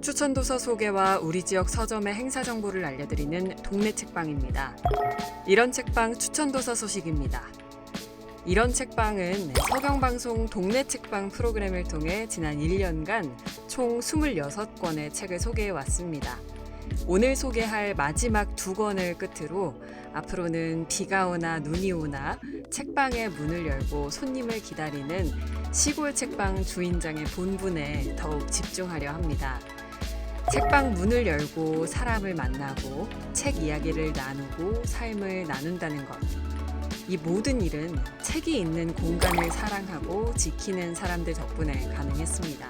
추천 도서 소개와 우리 지역 서점의 행사 정보를 알려드리는 동네 책방입니다. 이런 책방 추천 도서 소식입니다. 이런 책방은 서경방송 동네 책방 프로그램을 통해 지난 1년간 총 26권의 책을 소개해 왔습니다. 오늘 소개할 마지막 두 권을 끝으로 앞으로는 비가 오나 눈이 오나 책방의 문을 열고 손님을 기다리는 시골 책방 주인장의 본분에 더욱 집중하려 합니다. 책방 문을 열고 사람을 만나고 책 이야기를 나누고 삶을 나눈다는 것. 이 모든 일은 책이 있는 공간을 사랑하고 지키는 사람들 덕분에 가능했습니다.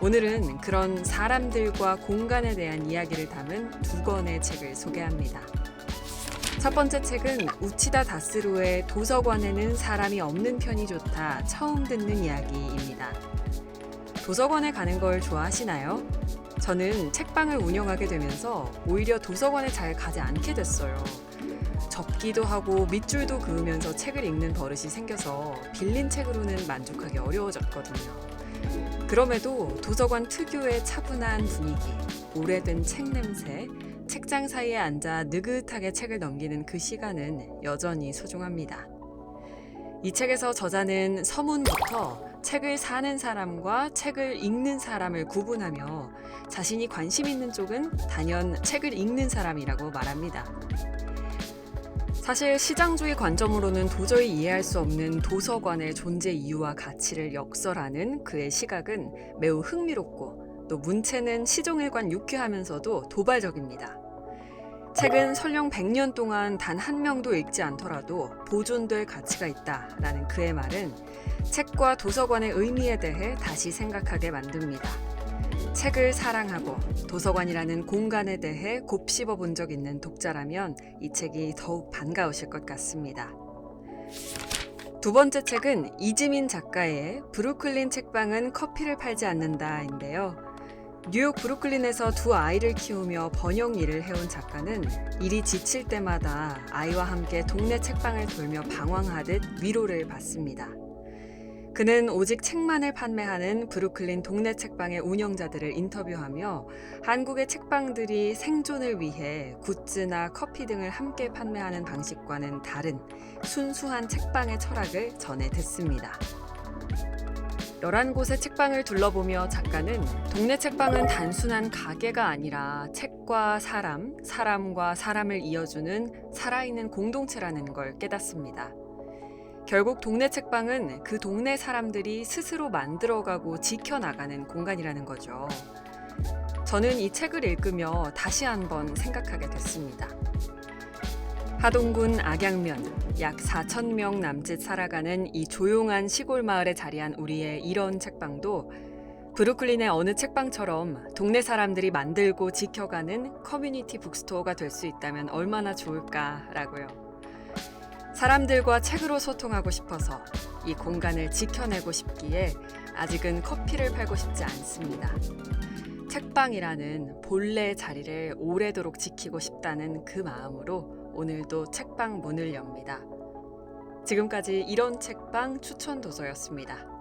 오늘은 그런 사람들과 공간에 대한 이야기를 담은 두 권의 책을 소개합니다. 첫 번째 책은 우치다 다스루의 도서관에는 사람이 없는 편이 좋다 처음 듣는 이야기입니다. 도서관에 가는 걸 좋아하시나요? 저는 책방을 운영하게 되면서 오히려 도서관에 잘 가지 않게 됐어요. 접기도 하고 밑줄도 그으면서 책을 읽는 버릇이 생겨서 빌린 책으로는 만족하기 어려워졌거든요. 그럼에도 도서관 특유의 차분한 분위기, 오래된 책 냄새, 책장 사이에 앉아 느긋하게 책을 넘기는 그 시간은 여전히 소중합니다. 이 책에서 저자는 서문부터 책을 사는 사람과 책을 읽는 사람을 구분하며 자신이 관심 있는 쪽은 단연 책을 읽는 사람이라고 말합니다. 사실 시장주의 관점으로는 도저히 이해할 수 없는 도서관의 존재 이유와 가치를 역설하는 그의 시각은 매우 흥미롭고 또 문체는 시종일관 유쾌하면서도 도발적입니다. 책은 설령 100년 동안 단 한 명도 읽지 않더라도 보존될 가치가 있다라는 그의 말은 책과 도서관의 의미에 대해 다시 생각하게 만듭니다. 책을 사랑하고 도서관이라는 공간에 대해 곱씹어 본 적 있는 독자라면 이 책이 더욱 반가우실 것 같습니다. 두 번째 책은 이지민 작가의 브루클린 책방은 커피를 팔지 않는다인데요. 뉴욕 브루클린에서 두 아이를 키우며 번역 일을 해온 작가는 일이 지칠 때마다 아이와 함께 동네 책방을 돌며 방황하듯 위로를 받습니다. 그는 오직 책만을 판매하는 브루클린 동네 책방의 운영자들을 인터뷰하며 한국의 책방들이 생존을 위해 굿즈나 커피 등을 함께 판매하는 방식과는 다른 순수한 책방의 철학을 전해 듣습니다. 11곳의 책방을 둘러보며 작가는 동네 책방은 단순한 가게가 아니라 책과 사람, 사람과 사람을 이어주는 살아있는 공동체라는 걸 깨닫습니다. 결국 동네 책방은 그 동네 사람들이 스스로 만들어가고 지켜나가는 공간이라는 거죠. 저는 이 책을 읽으며 다시 한번 생각하게 됐습니다. 하동군 악양면 약 4천 명 남짓 살아가는 이 조용한 시골 마을에 자리한 우리의 이런 책방도 브루클린의 어느 책방처럼 동네 사람들이 만들고 지켜가는 커뮤니티 북스토어가 될 수 있다면 얼마나 좋을까라고요. 사람들과 책으로 소통하고 싶어서 이 공간을 지켜내고 싶기에 아직은 커피를 팔고 싶지 않습니다. 책방이라는 본래의 자리를 오래도록 지키고 싶다는 그 마음으로 오늘도 책방 문을 엽니다. 지금까지 이런 책방 추천 도서였습니다.